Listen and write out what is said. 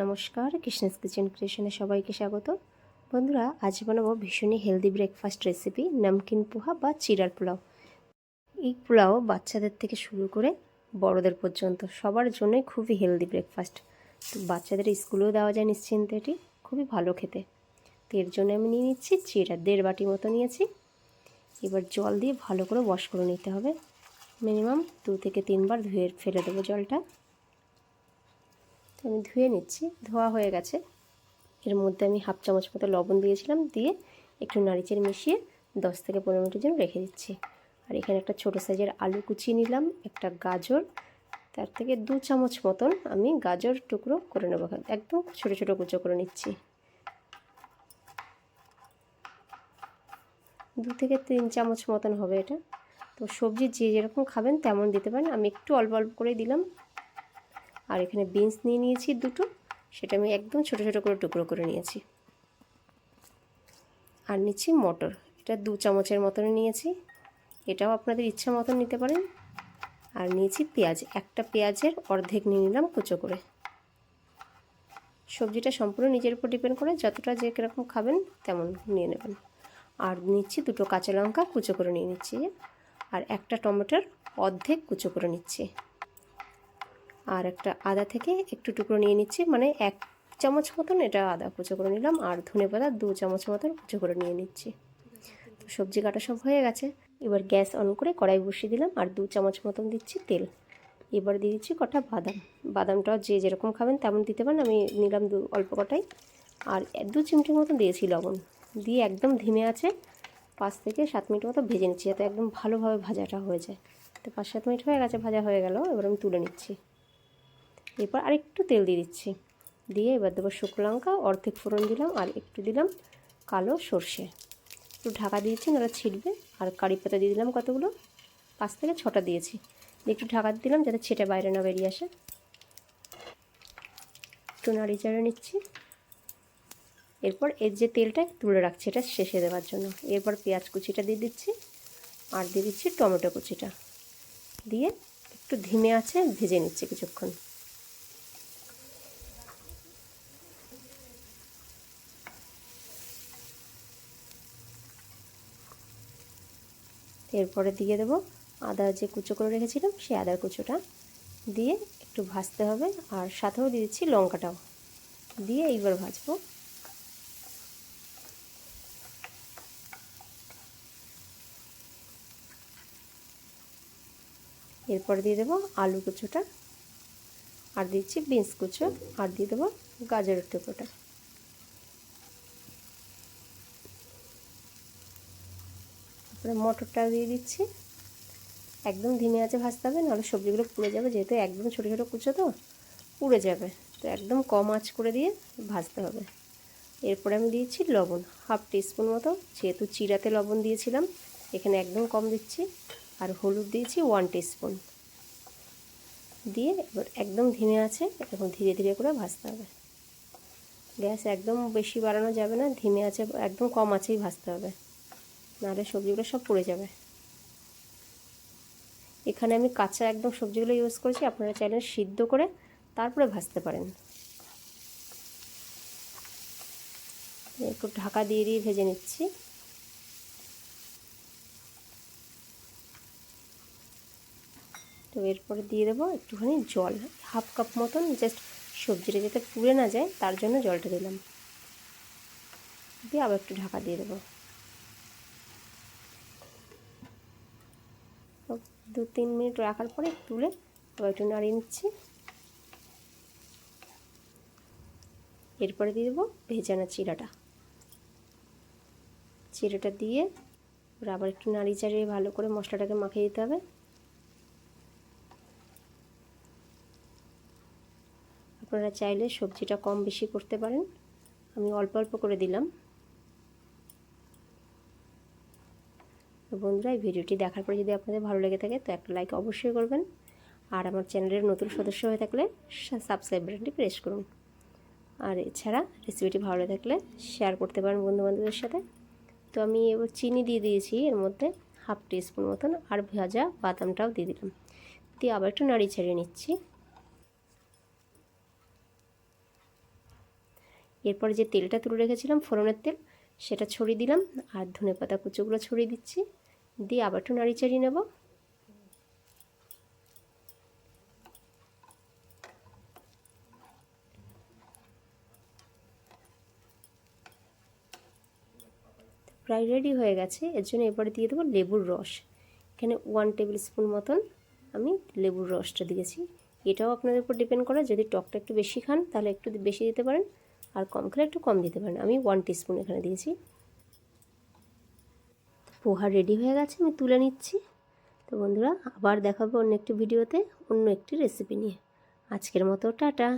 নমস্কার, কৃষ্ণাস কিচেন ক্রিয়েশনে সবাইকে স্বাগত। বন্ধুরা, আজ বানাবো ভীষণই healthy breakfast recipe namkeen poha বা চিরার পোলাও। এই পোলাও বাচ্চাদের থেকে শুরু করে বড়দের পর্যন্ত, সবার জন্যই খুবই হেলদি ব্রেকফাস্ট তো বাচ্চাদের স্কুলেও দেওয়া যায় নিশ্চিন্তে এটি, খুবই ভালো খেতে। তো এর জন্য আমি নিয়ে নিচ্ছি চিরা, দেড় বাটি মতো নিয়েছি। এবার জল দিয়ে ভালো করে ওয়াশ করে নিতে হবে। মিনিমাম দু থেকে তিনবার ধুয়ে ফেলে দেবো জলটা। আমি ধুয়ে নিচ্ছি, ধোয়া হয়ে গেছে। এর মধ্যে আমি হাফ চামচ মতো লবণ দিয়েছিলাম, দিয়ে একটু নারিচের মিশিয়ে দশ থেকে পনেরো মিনিটের জন্য রেখে দিচ্ছি। আর এখানে একটা ছোটো সাইজের আলু কুচিয়ে নিলাম, একটা গাজর, তার থেকে দু চামচ মতন আমি গাজর টুকরো করে নেব একদম ছোটো ছোটো কুচো করে নিচ্ছি। দু থেকে তিন চামচ মতন হবে এটা। তো সবজি যে যেরকম খাবেন তেমন দিতে পারেন। আমি একটু অল্প অল্প করে দিলাম। আর এখানে বিনস নিয়ে নিয়েছি দুটো। সেটা আমি একদম ছোটো ছোটো করে টুকরো করে নিয়েছি। আর নিচ্ছি মটর। এটা দু চামচের মতন নিয়েছি। এটাও আপনাদের ইচ্ছা মতন নিতে পারেন। আর নিয়েছি পেঁয়াজ। একটা পেঁয়াজের অর্ধেক নিয়ে নিলাম কুচো করে। সবজিটা সম্পূর্ণ নিজের উপর ডিপেন্ড করে যতটা যে কীরকম খাবেন তেমন নিয়ে নেবেন। আর নিচ্ছি দুটো কাঁচা লঙ্কা কুচো করে নিয়ে নিচ্ছি। আর একটা টমেটোর অর্ধেক কুচো করে নিচ্ছি। আর একটা আদা থেকে একটু টুকরো নিয়ে নিচ্ছি। মানে এক চামচ মতন এটা আদা কুচো করে নিলাম আর ধনে পাতা দু চামচ মতন কুচো করে নিয়ে নিচ্ছি। তো সবজি কাটা সব হয়ে গেছে। এবার গ্যাস অন করে কড়াই বসিয়ে দিলাম আর দু চামচ মতন দিচ্ছি তেল। এবার দিয়ে দিচ্ছি কটা বাদাম। বাদামটাও যে যেরকম খাবেন তেমন দিতে পারেন। আমি নিলাম দু অল্প কটাই। আর দু চিমটি মতন দিয়েছি লবণ। দিয়ে একদম ধিমে আছে। পাঁচ থেকে সাত মিনিট মতো ভেজে নিচ্ছি যাতে একদম ভালোভাবে ভাজাটা হয়ে যায়। তো পাঁচ সাত মিনিট হয়ে গেছে, ভাজা হয়ে গেল। এবার আমি তুলে নিচ্ছি। এরপর আরেকটু তেল দিয়ে দিচ্ছি। দিয়ে এবার দেবো শুকনো লঙ্কা, অর্ধেক ফোড়ন দিলাম আর একটু দিলাম কালো সর্ষে। একটু ঢাকা দিয়েছি, নাহলে ছিটবে। আর কারি পাতা দিয়ে দিলাম কতগুলো? পাঁচ থেকে ছটা দিয়েছি। একটু ঢাকা দিলাম যাতে ছেটে বাইরে না বেরিয়ে আসে। একটু নাড়ি চাড়ে নিচ্ছি। এরপর এর যে তেলটা তুলে রাখছি এটা শেষে দেওয়ার জন্য। এরপর পেঁয়াজ কুচিটা দিয়ে দিচ্ছি আর দিয়ে দিচ্ছি টমেটো কুচিটা। দিয়ে একটু ধিমে আছে, ভেজে নিচ্ছি কিছুক্ষণ। এরপরে দিয়ে দেবো আদা যে কুচো করে রেখেছিলাম সেই আদার কুচোটা। দিয়ে একটু ভাজতে হবে আর সাথেও দিয়ে দিচ্ছি লঙ্কাটাও। দিয়ে এইবার ভাজবো। এরপর দিয়ে দেবো আলু কুচোটা। আর দিচ্ছি বিনস কুচো। আর দিয়ে দেবো গাজরের টুকরোটা। তারপরে মটরটা দিয়ে দিচ্ছি। একদম ধিমে আছে ভাজতে হবে, নাহলে সবজিগুলো পুড়ে যাবে, যেহেতু একদম ছোটো ছোটো কুচো তো, পুড়ে যাবে। তো একদম কম আঁচ করে দিয়ে ভাজতে হবে। এরপরে আমি দিয়েছি লবণ, হাফ টিস্পুন মতো, যেহেতু চিরাতে লবণ দিয়েছিলাম, এখানে একদম কম দিচ্ছি, আর হলুদ দিয়েছি ওয়ান টিস্পুন। দিয়ে এবার একদম ধিমে আছে এখন ধীরে ধীরে করে ভাজতে হবে। গ্যাস একদম বেশি বাড়ানো যাবে না, ধিমে আছে, একদম কম আছেই ভাজতে হবে। নাহলে সবজিগুলো সব পড়ে যাবে। এখানে আমি কাঁচা একদম সবজিগুলো ইউজ করেছি, আপনারা চাইলে সিদ্ধ করে তারপরে ভাজতে পারেন। একটু ঢাকা দিয়ে দিয়ে ভেজে নিচ্ছি। তো এরপরে দিয়ে দেবো একটুখানি জল, হাফ কাপ মতন জাস্ট সবজিটা যাতে পুড়ে না যায়, তার জন্য জলটা দিলাম। দিয়ে আবার একটু ঢাকা দিয়ে দেবো। দু তিন মিনিট রাখার পরে তুলে আবার একটু নাড়িয়ে নিচ্ছি। এরপরে দিয়ে দেবো ভেজানো চিরাটা। চিরাটা দিয়ে আবার একটু নাড়ি চাড়িয়ে ভালো করে মশলাটাকে মাখিয়ে দিতে হবে। আপনারা চাইলে সবজিটা কম বেশি করতে পারেন। আমি অল্প অল্প করে দিলাম। তো বন্ধুরা, এই ভিডিওটি দেখার পরে যদি আপনাদের ভালো লেগে থাকে, তো একটা লাইক অবশ্যই করবেন। আর আমার চ্যানেলের নতুন সদস্য হয়ে থাকলে সাবস্ক্রাইব বাটনটি প্রেস করুন। আর এছাড়া রেসিপিটি ভালো লেগে থাকলে শেয়ার করতে পারেন বন্ধুবান্ধবদের সাথে। তো আমি এবার চিনি দিয়ে দিয়েছি, এর মধ্যে হাফ টিস্পুন মতন, আর ভাজা বাদামটাও দিয়ে দিলাম। দিয়ে আবার একটু নাড়ি ছাড়িয়ে নিচ্ছি। এরপর যে তেলটা তুলে রেখেছিলাম ফোড়নের তেল, সেটা ছড়িয়ে দিলাম, আর ধনে পাতা কুচোগুলো ছড়িয়ে দিচ্ছি। দিয়ে আবার একটু নাড়ি চাড়িয়ে নেব। প্রায় রেডি হয়ে গেছে, এর জন্য এরপরে দিয়ে দেবো লেবুর রস। এখানে ওয়ান টেবিল স্পুন মতন আমি লেবুর রসটা দিয়েছি। এটাও আপনাদের উপর ডিপেন্ড করে, যদি টকটা একটু বেশি খান তাহলে একটু বেশি দিতে পারেন, আর কম খেলে একটু কম দিতে পারেন। আমি ওয়ান টিস্পুন এখানে দিয়েছি। পোহা রেডি হয়ে গেছে, আমি তুলে নিচ্ছি। তো বন্ধুরা, আবার দেখাবো অন্য একটি ভিডিওতে অন্য একটি রেসিপি নিয়ে। আজকের মতো, টাটা!